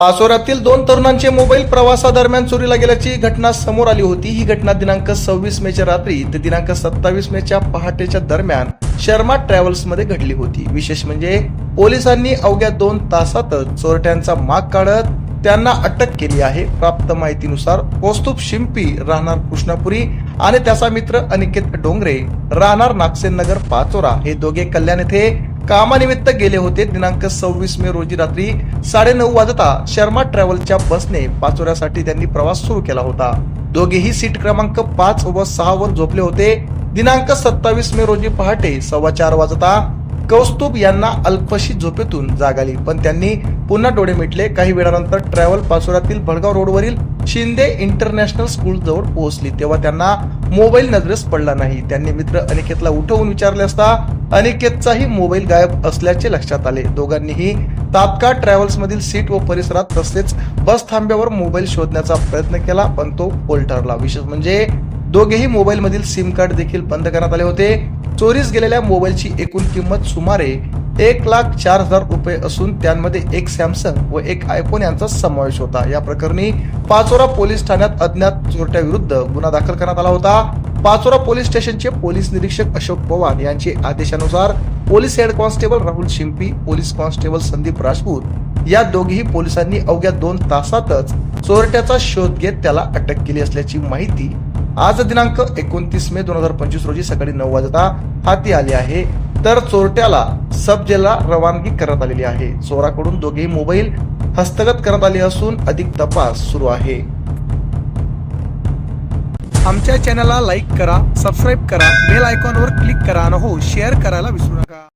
पाचोऱ्यातील दोन तरुणांचे मोबाईल प्रवासादरम्यान चोरीला गेल्याची घटना समोर आली होती. ही घटना दिनांक सव्वीस मेच्या रात्री ते दिनांक सत्तावीस मेच्या पहाटेच्या दरम्यान शर्मा ट्रॅव्हल्समध्ये घडली होती. विशेष म्हणजे पोलिसांनी अवघ्या दोन तासातच चोरट्यांचा माग काढत त्यांना अटक केली आहे. प्राप्त माहितीनुसार कौस्तुभ शिंपी राहणार कृष्णापुरी आणि त्याचा मित्र अनिकेत डोंगरे राहणार नागसेन नगर पाचोरा. हे दोघे कल्याण येथे कामानिमित्त गेले होते दिनांक सव्वीस मे रोजी रात्री साडेनऊ वाजता शर्मा ट्रॅव्हलच्या बसने पाचोऱ्यासाठी त्यांनी प्रवास सुरू केला होता. दोघेही सीट क्रमांक पाच व सहा वर झोपले होते. दिनांक सत्तावीस मे रोजी पहाटे सव्वा चार वाजता कौस्तुभ यांना अल्पशी झोपेतून जाग आली. पण त्यांनी पुन्हा डोळे मिटले. काही वेळानंतर ट्रॅव्हल पाचोऱ्यातील भडगाव रोडवरील शिंदे इंटरनॅशनल स्कूल जवळ पोहोचली तेव्हा त्यांना मोबाईल नजरेस पडला नाही. त्यांनी मित्र अनिकेतला उठवून विचारले असता अनिकेतचाही मोबाईल गायब असल्याचे लक्षात आले. दोघांनीही तात्काळ ट्रॅव्हल्स मधील सीट व परिसरात तसेच बस थांब्यावर मोबाईल शोधण्याचा प्रयत्न केला पण तो पोल ठरला विशेष म्हणजे दोघेही मोबाईल मधील सिम कार्ड देखील बंद करण्यात आले होते. चोरीस गेलेल्या मोबाईलची एकूण किंमत सुमारे एक लाख चार हजार रुपये असून त्यांमध्ये एक सॅमसंग व एक आयफोन यांचा समावेश होता. या प्रकरणी पाचोरा पोलीस ठाण्यात अज्ञात चोरट्याविरुद्ध गुन्हा दाखल करण्यात आला होता. पाचोरा पोलीस स्टेशनचे पोलीस निरीक्षक अशोक पवार यांचे आदेशानुसार police head constable Rahul Shimpi police constable Sandeep Rajput या दोघीही पोलिसांनी अवघ्या दोन तासातच चोरट्याचा शोध घेत त्याला अटक केली असल्याची माहिती आज दिनांक एकोणतीस मे दोन हजार पंचवीस रोजी सकाळी नऊ वाजता हाती आली आहे. तर चोरट्याला सब जेलला रवानगी करण्यात आलेली आहे. चोराकडून दोघेही मोबाईल हस्तगत करण्यात आले असून अधिक तपास सुरू आहे. आमच्या चॅनलला लाईक करा सबस्क्राईब करा बेल आयकॉनवर क्लिक करा आणि हो शेअर करायला विसरू नका.